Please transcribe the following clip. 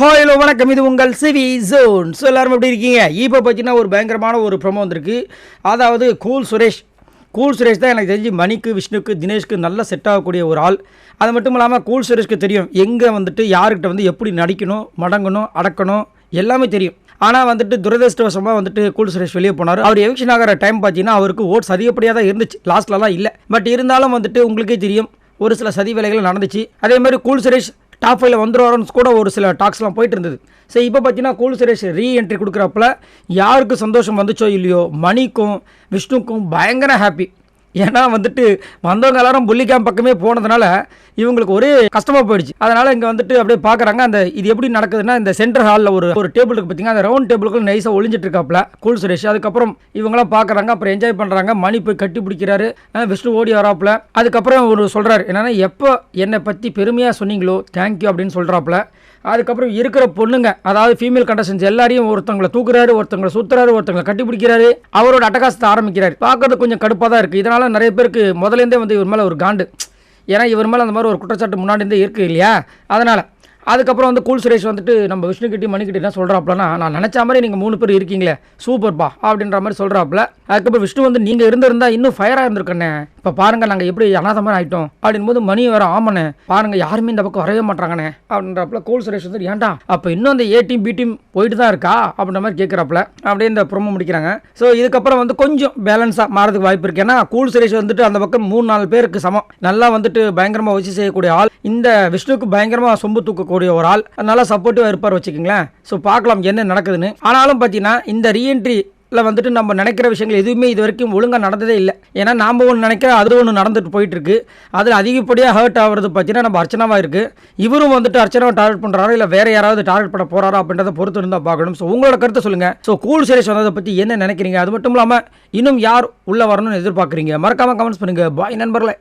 Hi hello வணக்கம். இது உங்கள் சிவி ஜோன் ஸோ எல்லாரும் எப்படி இருக்கீங்க? இப்போ பார்த்தீங்கன்னா ஒரு பயங்கரமான ஒரு ப்ரொமோ வந்திருக்கு. அதாவது கூல் சுரேஷ் கூல் சுரேஷ் தான் எனக்கு தெரிஞ்சு மணிக்கு விஷ்ணுக்கு தினேஷ்க்கு நல்லா செட் ஆகக்கூடிய ஒரு ஆள். அது மட்டும் இல்லாமல் கூல் சுரேஷ்க்கு தெரியும் எங்கே வந்துட்டு யாருக்கிட்ட வந்து எப்படி நடிக்கணும் மடங்கணும் அடக்கணும் எல்லாமே தெரியும். ஆனால் வந்துட்டு துரதிருஷ்டவசமாக வந்துட்டு கூல் சுரேஷ் வெளியே போனார். அவர் எவிக்ஷன் ஆகிற டைம் பார்த்தீங்கன்னா அவருக்கு ஓட்ஸ் அதிகப்படியாக தான் இருந்துச்சு. லாஸ்ட்லலாம் இல்லை. பட் இருந்தாலும் வந்துட்டு உங்களுக்கே தெரியும். ஒரு சில சதி வேலைகள் நடந்துச்சு. அதே மாதிரி கூல் சுரேஷ் டாப் ஃபைவ்ல வந்துருவாருன்னு கூட ஒரு சில டாக்ஸ்லாம் போயிட்டு இருந்தது சரி இப்போ பார்த்தீங்கன்னா கூல் சுரேஷ் ரீ என்ட்ரி கொடுக்குறப்பல யாருக்கு சந்தோஷம் வந்துச்சோ இல்லையோ? மணிக்கும் விஷ்ணுக்கும் பயங்கர ஹாப்பி ஏன்னா வந்துட்டு வந்தவங்க எல்லாரும் புள்ளிக்காம் பக்கமே போனதுனால இவங்களுக்கு ஒரே கஷ்டமாக போயிடுச்சு. அதனால் இங்கே வந்துட்டு அப்படியே பார்க்குறாங்க அந்த இது எப்படி நடக்குதுன்னா இந்த சென்டர் ஹாலில் ஒரு ஒரு டேபிளுக்கு பார்த்தீங்கன்னா அந்த ரவுண்ட் டேபிளுக்கு நைஸாக ஒளிஞ்சிட்டு இருக்காப்புல. கூல் சுரேஷ் அதுக்கப்புறம் இவங்களாம் பார்க்குறாங்க அப்புறம் என்ஜாய் பண்ணுறாங்க மணி போய் கட்டி பிடிக்கிறாரு. விஷ்ணு ஓடி வராப்புல. அதுக்கப்புறம் ஒரு சொல்கிறாரு என்னென்னா எப்போ என்னை பற்றி பெருமையாக சொன்னீங்களோ தேங்க்யூ அப்படின்னு சொல்கிறாப்புல அதுக்கப்புறம் இருக்கிற பொண்ணுங்க அதாவது ஃபீமேல் கண்டஸ்டன்ஸ் எல்லாரையும் ஒருத்தவங்களை தூக்குறாரு ஒருத்தவங்களை சுத்துறாரு ஒருத்தவங்களை கட்டி பிடிக்கிறாரு. அவரோட அட்டகாசத்தை ஆரம்பிக்கிறாரு. பார்க்கறது கொஞ்சம் கடுப்பாக தான் இருக்குது இதனால் நிறைய பேருக்கு முதலேருந்தே வந்து இவர் மேலே ஒரு காண்டு. ஏன்னா இவர் மேலே அந்த மாதிரி ஒரு குற்றச்சாட்டு முன்னாடி இருந்தே இருக்கு இல்லையா? அதனால். அதுக்கப்புறம் வந்து கூல் சுரேஷ் வந்துட்டு நம்ம விஷ்ணுக்கிட்டி மணிக்கிட்ட என்ன சொல்கிறாப்புலனா நான் நினச்ச மாதிரி நீங்கள் மூணு பேர் இருக்கீங்களே சூப்பர்ப்பா அப்படின்ற மாதிரி சொல்கிறாப்புல அதுக்கப்புறம் விஷ்ணு வந்து நீங்கள் இருந்திருந்தால் இன்னும் ஃபயராக இருந்திருக்கண்ணே இப்போ பாருங்க நாங்கள் எப்படி அனாதமாக மாதிரி ஆகிட்டோம் அப்படின்போது மணி வேற ஆமாண்ணே பாருங்க யாருமே இந்த பக்கம் வரவே மாட்டாங்கண்ணே அப்படின்றப்பல கூல் சுரேஷ் வந்து ஏன்டா அப்போ இன்னும் அந்த ஏ டீம் பி டீம் போயிட்டு தான் இருக்கா? அப்படின்ற மாதிரி கேட்குறாப்புல அப்படியே இந்த ப்ரொமோ முடிக்கிறாங்க. ஸோ இதுக்கப்புறம் வந்து கொஞ்சம் பேலன்ஸாக மாறதுக்கு வாய்ப்பு இருக்கு. ஏன்னா கூல் சுரேஷ் வந்துட்டு அந்த பக்கம் மூணு நாலு பேருக்கு சமம். நல்லா வந்துட்டு பயங்கரமாக வச்சு செய்யக்கூடிய ஆள். இந்த விஷ்ணுக்கு பயங்கரமாக சொம்பு தூக்கக்கூடிய ஒரு ஆள். நல்லா சப்போர்ட்டிவாக இருப்பார் வச்சுக்கோங்களேன். ஸோ பார்க்கலாம் என்ன நடக்குதுன்னு. ஆனாலும் பார்த்தீங்கன்னா இந்த ரீஎன்ட்ரி இல்லை வந்துட்டு நம்ம நினைக்கிற விஷயங்கள் எதுவுமே இது வரைக்கும் ஒழுங்காக நடந்ததே இல்லை. ஏன்னா நாம் ஒன்று நினைக்கிற அது ஒன்று நடந்துட்டு போயிட்டுருக்கு. அதில் அதிகப்படியாக ஹர்ட் ஆகிறது பார்த்தீங்கன்னா நம்ம அர்ச்சனாவாக இருக்குது இவரும் வந்துட்டு அர்ச்சனாவை டார்கெட் பண்ணுறாரோ இல்லை வேறு யாராவது டார்கெட் பண்ண போகிறாரா அப்படின்றத பொறுத்து இருந்தால் பார்க்கணும். ஸோ உங்களோட கருத்தை சொல்லுங்கள் ஸோ கூல் சீரிஸ் வந்ததை பற்றி என்ன நினைக்கிறீங்க? அது மட்டும் இல்லாமல் இன்னும் யார் உள்ளே வரணும்னு எதிர்பார்க்குறீங்க? மறக்காமல் கமெண்ட்ஸ் பண்ணுங்கள் பாய் நண்பர்களே.